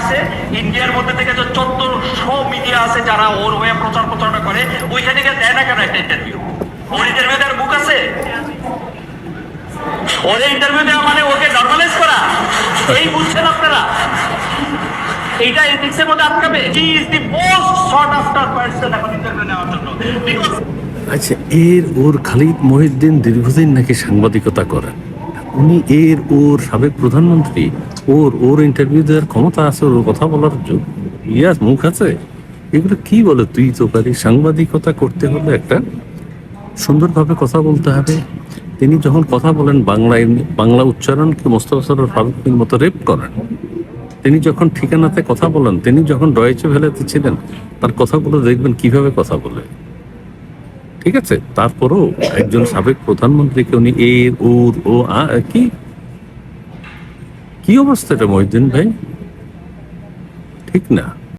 আসে ইন্ডিয়ার মধ্যে থেকে যে চোদ্দশো মিডিয়া আছে যারা ওর হয়ে প্রচার প্রচারণা করে, ওইখানে গিয়ে দেয় না কেন একটা ইন্টারভিউ ওর ইন্টারভিউ বুক আছে? ইন্টারভিউ দেওয়া মানে ওকে নর্মালাইজ করা। এই বুঝছেন আপনারা? এইটা মধ্যে আটকাবে। He is the most after person এখন ইন্টারভিউ নেওয়ার জন্য। আচ্ছা এর ওর খালিদ মহিউদ্দিন দীর্ঘদিন নাকি সাংবাদিকতা করেন? উনি এর ওর সাবেক প্রধানমন্ত্রী, ওর ওর ইন্টারভিউ দেওয়ার ক্ষমতা আছে, ওর কথা বলার ইয়াস মুখ আছে? এগুলো কি বলে তুই তো পারি? সাংবাদিকতা করতে হলে একটা সুন্দরভাবে কথা বলতে হবে। তিনি যখন কথা বলেন বাংলায়, বাংলা উচ্চারণকে মোস্তফা সরোয়ার ফারুকের মতো রেপ করেন, তিনি যখন ঠিকানাতে কথা বলেন, তিনি যখন ডয়েচে ভেলাতে ছিলেন, তার কথাগুলো দেখবেন কীভাবে কথা বলে। ঠিক আছে, তারপরও একজন সাবেক প্রধানমন্ত্রীকে উনি এর ওর ও, আ কি? কি অবস্থা এটা মহিউদ্দিন ভাই? ঠিক না।